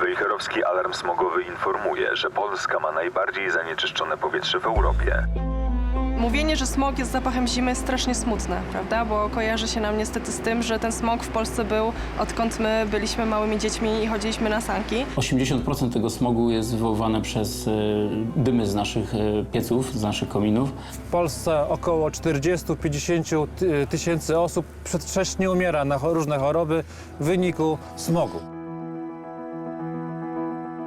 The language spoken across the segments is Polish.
Wejherowski Alarm Smogowy informuje, że Polska ma najbardziej zanieczyszczone powietrze w Europie. Mówienie, że smog jest zapachem zimy jest strasznie smutne, prawda? Bo kojarzy się nam niestety z tym, że ten smog w Polsce był odkąd my byliśmy małymi dziećmi i chodziliśmy na sanki. 80% tego smogu jest wywoływane przez e, dymy z naszych e, pieców, z naszych kominów. W Polsce około 40-50 ty- tysięcy osób przedwcześnie umiera na różne choroby w wyniku smogu.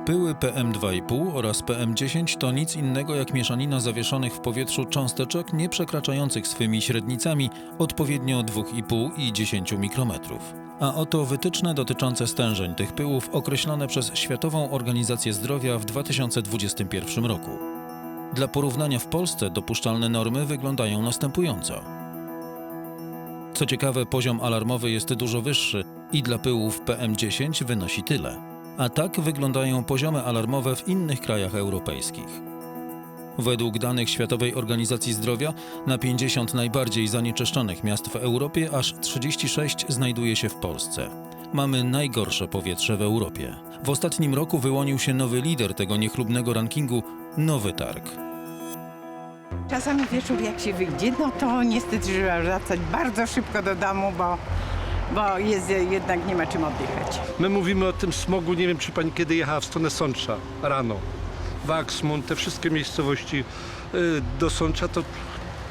Pyły PM2,5 oraz PM10 to nic innego jak mieszanina zawieszonych w powietrzu cząsteczek nie przekraczających swymi średnicami odpowiednio 2,5 i 10 mikrometrów. A oto wytyczne dotyczące stężeń tych pyłów określone przez Światową Organizację Zdrowia w 2021 roku. Dla porównania w Polsce dopuszczalne normy wyglądają następująco. Co ciekawe, poziom alarmowy jest dużo wyższy i dla pyłów PM10 wynosi tyle. A tak wyglądają poziomy alarmowe w innych krajach europejskich. Według danych Światowej Organizacji Zdrowia na 50 najbardziej zanieczyszczonych miast w Europie aż 36 znajduje się w Polsce. Mamy najgorsze powietrze w Europie. W ostatnim roku wyłonił się nowy lider tego niechlubnego rankingu Nowy Targ. Czasami wieczór jak się wyjdzie, no to niestety trzeba wracać bardzo szybko do domu, bo, bo jest, jednak nie ma czym oddychać. My mówimy o tym smogu, nie wiem czy pani kiedy jechała w stronę Sącza rano. Waksmund, te wszystkie miejscowości y, do Sącza to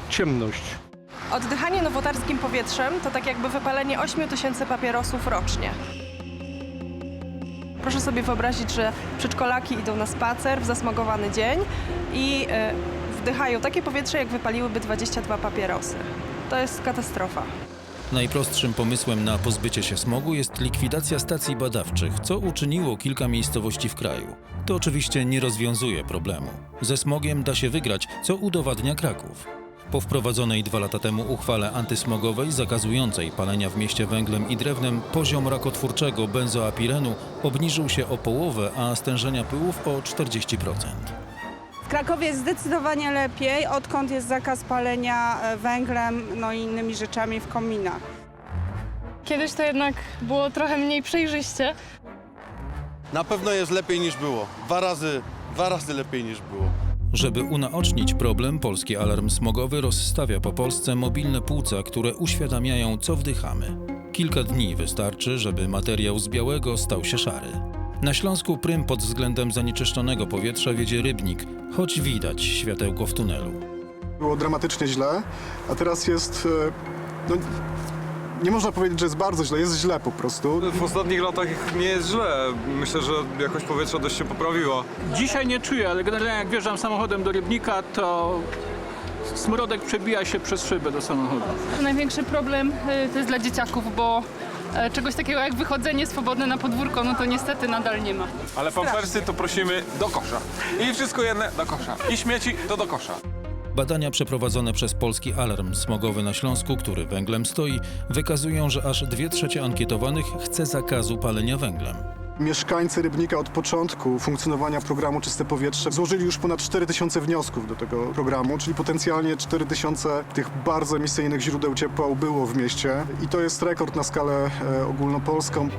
ciemność. Oddychanie nowotarskim powietrzem to tak jakby wypalenie 8 tysięcy papierosów rocznie. Proszę sobie wyobrazić, że przedszkolaki idą na spacer w zasmogowany dzień i e, wdychają takie powietrze, jak wypaliłyby 22 papierosy. To jest katastrofa. Najprostszym pomysłem na pozbycie się smogu jest likwidacja stacji badawczych, co uczyniło kilka miejscowości w kraju. To oczywiście nie rozwiązuje problemu. Ze smogiem da się wygrać, co udowadnia Kraków. Po wprowadzonej dwa lata temu uchwale antysmogowej zakazującej palenia w mieście węglem i drewnem poziom rakotwórczego benzoapirenu obniżył się o połowę, a stężenia pyłów o 40%. W Krakowie jest zdecydowanie lepiej, odkąd jest zakaz palenia e, węglem no i innymi rzeczami w kominach. Kiedyś to jednak było trochę mniej przejrzyście. Na pewno jest lepiej niż było. Dwa razy, dwa razy lepiej niż było. Żeby unaocznić problem, Polski Alarm Smogowy rozstawia po Polsce mobilne płuca, które uświadamiają, co wdychamy. Kilka dni wystarczy, żeby materiał z białego stał się szary. Na Śląsku prym pod względem zanieczyszczonego powietrza wiedzie Rybnik, choć widać światełko w tunelu. Było dramatycznie źle, a teraz jest. e, No, nie można powiedzieć, że jest bardzo źle, jest źle po prostu. W ostatnich latach nie jest źle. Myślę, że jakość powietrza dość się poprawiła. Dzisiaj nie czuję, ale generalnie jak wjeżdżam samochodem do Rybnika, to smrodek przebija się przez szybę do samochodu. Największy problem y, to jest dla dzieciaków, bo czegoś takiego jak wychodzenie swobodne na podwórko, no to niestety nadal nie ma. Ale pampersy to prosimy do kosza. I wszystko jedne do kosza. I śmieci to do kosza. Badania przeprowadzone przez Polski Alarm Smogowy na Śląsku, który węglem stoi, wykazują, że aż dwie trzecie ankietowanych chce zakazu palenia węglem. Mieszkańcy Rybnika od początku funkcjonowania programu Czyste Powietrze złożyli już ponad 4000 wniosków do tego programu, czyli potencjalnie 4000 tych bardzo emisyjnych źródeł ciepła było w mieście i to jest rekord na skalę e, ogólnopolską.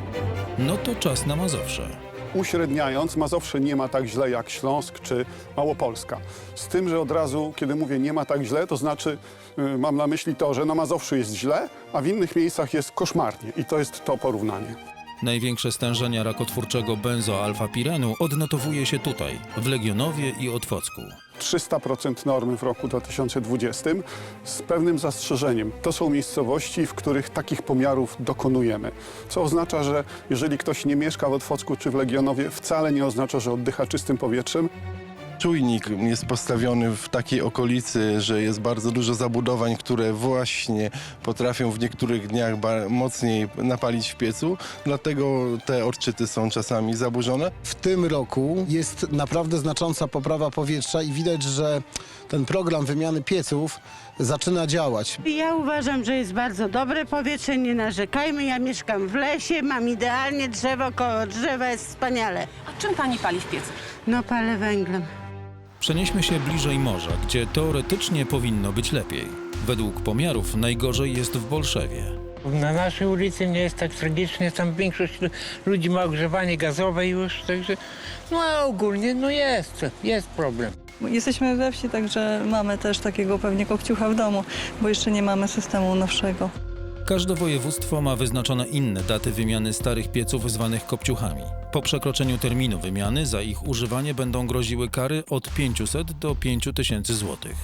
No to czas na Mazowsze. Uśredniając, Mazowsze nie ma tak źle jak Śląsk czy Małopolska. Z tym, że od razu, kiedy mówię nie ma tak źle, to znaczy y, mam na myśli to, że na Mazowszu jest źle, a w innych miejscach jest koszmarnie. I to jest to porównanie. Największe stężenia rakotwórczego benzoalfapirenu odnotowuje się tutaj, w Legionowie i Otwocku. 300% normy w roku 2020 z pewnym zastrzeżeniem. To są miejscowości, w których takich pomiarów dokonujemy. Co oznacza, że jeżeli ktoś nie mieszka w Otwocku czy w Legionowie, wcale nie oznacza, że oddycha czystym powietrzem. Czujnik jest postawiony w takiej okolicy, że jest bardzo dużo zabudowań, które właśnie potrafią w niektórych dniach mocniej napalić w piecu, dlatego te odczyty są czasami zaburzone. W tym roku jest naprawdę znacząca poprawa powietrza i widać, że ten program wymiany pieców zaczyna działać. Ja uważam, że jest bardzo dobre powietrze, nie narzekajmy. Ja mieszkam w lesie, mam idealnie drzewo, koło drzewa jest wspaniale. A czym pani pali w piecu? No palę węglem. Przenieśmy się bliżej morza, gdzie teoretycznie powinno być lepiej. Według pomiarów najgorzej jest w Bolszewie. Na naszej ulicy nie jest tak tragicznie, tam większość ludzi ma ogrzewanie gazowe już, także no a ogólnie no jest, jest problem. Jesteśmy we wsi, także mamy też takiego pewnie kopciucha w domu, bo jeszcze nie mamy systemu nowszego. Każde województwo ma wyznaczone inne daty wymiany starych pieców zwanych kopciuchami. Po przekroczeniu terminu wymiany za ich używanie będą groziły kary od 500 do 5000 złotych.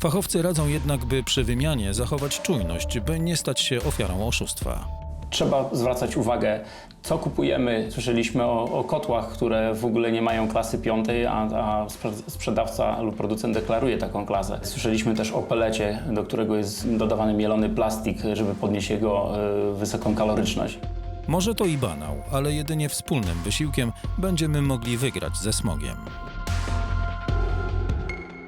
Fachowcy radzą jednak, by przy wymianie zachować czujność, by nie stać się ofiarą oszustwa. Trzeba zwracać uwagę, co kupujemy. Słyszeliśmy o, o kotłach, które w ogóle nie mają klasy piątej, a, a sprzedawca lub producent deklaruje taką klasę. Słyszeliśmy też o pelecie, do którego jest dodawany mielony plastik, żeby podnieść jego y, wysoką kaloryczność. Może to i banał, ale jedynie wspólnym wysiłkiem będziemy mogli wygrać ze smogiem.